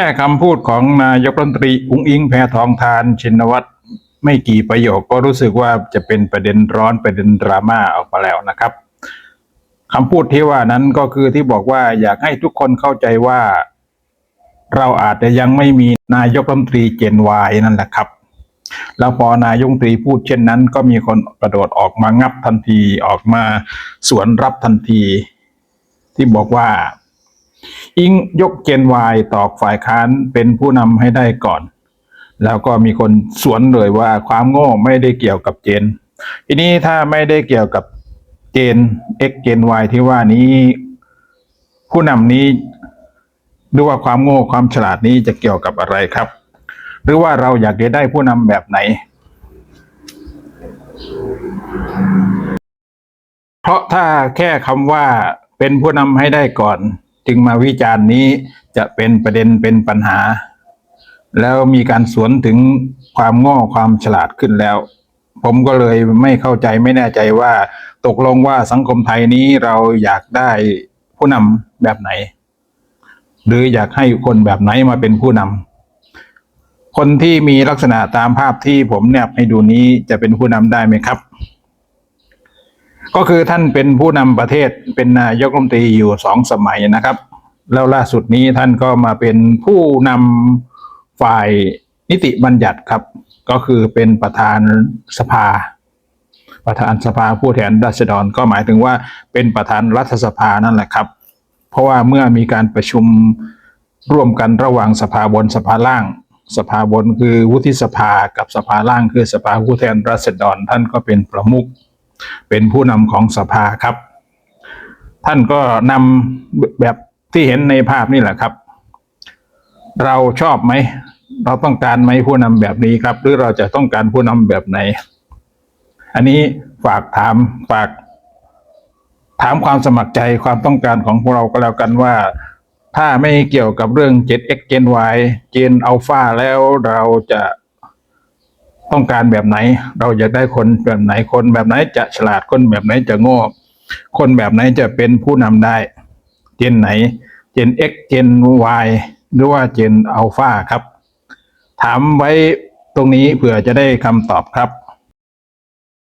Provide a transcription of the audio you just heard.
ค่คำพูดของนายกรัฐมนตรีอุ้งอิงแพทองทานชินวัตรไม่กี่ประโยคก็รู้สึกว่าจะเป็นประเด็นร้อนประเด็นดราม่าออกมาแล้วนะครับคำพูดที่ว่านั้นก็คือที่บอกว่าอยากให้ทุกคนเข้าใจว่า เราอาจจะยังไม่มีนายกรัฐมนตรีเจนวายนั่นแหละครับ แล้วพอนายกรัฐมนตรีพูดเช่นนั้น ก็มีคนกระโดดออกมางับทันทีออกมาสวนรับทันที ที่บอกว่า อิงยกเจนวายตอกฝ่ายค้านเป็นผู้นำให้ได้ก่อน แล้วก็มีคนสวนเลยว่าความโง่ไม่ได้เกี่ยวกับเจน ทีนี้ถ้าไม่ได้เกี่ยวกับเจน x เจน y ที่ว่านี้ ผู้นำนี้หรือว่าความโง่ความฉลาดนี้จะเกี่ยวกับอะไรครับ หรือว่าเราอยากจะได้ผู้นำแบบไหน เพราะถ้าแค่คำว่าเป็นผู้นำให้ได้ก่อน จึงมาวิจารณ์นี้จะเป็นประเด็นเป็นปัญหา แล้วมีการสวนถึงความโง่ความฉลาดขึ้นแล้ว ผมก็เลยไม่เข้าใจไม่แน่ใจว่า ตกลงว่าสังคมไทยนี้เราอยากได้ผู้นำแบบไหน หรืออยากให้คนแบบไหนมาเป็นผู้นำคนที่มีลักษณะตามภาพที่ผมแนบให้ดูนี้จะเป็นผู้นำได้ไหมครับ ก็คือท่านเป็นผู้นำประเทศเป็นนายกรัฐมนตรีอยู่สองสมัยนะครับ แล้วล่าสุดนี้ท่านก็มาเป็นผู้นำฝ่ายนิติบัญญัติครับ ก็คือเป็นประธานสภา ประธานสภาผู้แทนราษฎรก็หมายถึงว่าเป็นประธานรัฐสภานั่นแหละครับ เพราะว่าเมื่อมีการประชุมร่วมกันระหว่างสภาบนสภาล่าง สภาบนคือวุฒิสภากับสภาล่างคือสภาผู้แทนราษฎรท่านก็เป็นประมุข เป็นผู้นำของสภาครับ ท่านก็นำแบบที่เห็นในภาพนี่แหละครับ เราชอบไหม เราต้องการไหมผู้นำแบบนี้ครับ หรือเราจะต้องการผู้นำแบบไหน อันนี้ฝากถามฝาก ถามความสมัครใจความต้องการของพวกเราก็แล้วกันว่าถ้าไม่เกี่ยวกับเรื่อง 7x Gen Y Gen Alpha แล้วเราจะ ต้องการแบบไหน เราอยากได้คนแบบไหนคนแบบไหนจะฉลาดคนแบบไหนจะโง่คนแบบไหนจะเป็นผู้นำได้ เจนไหน เจน X เจน Y หรือว่าเจนอัลฟาครับ ถามไว้ตรงนี้เผื่อจะได้คำตอบครับ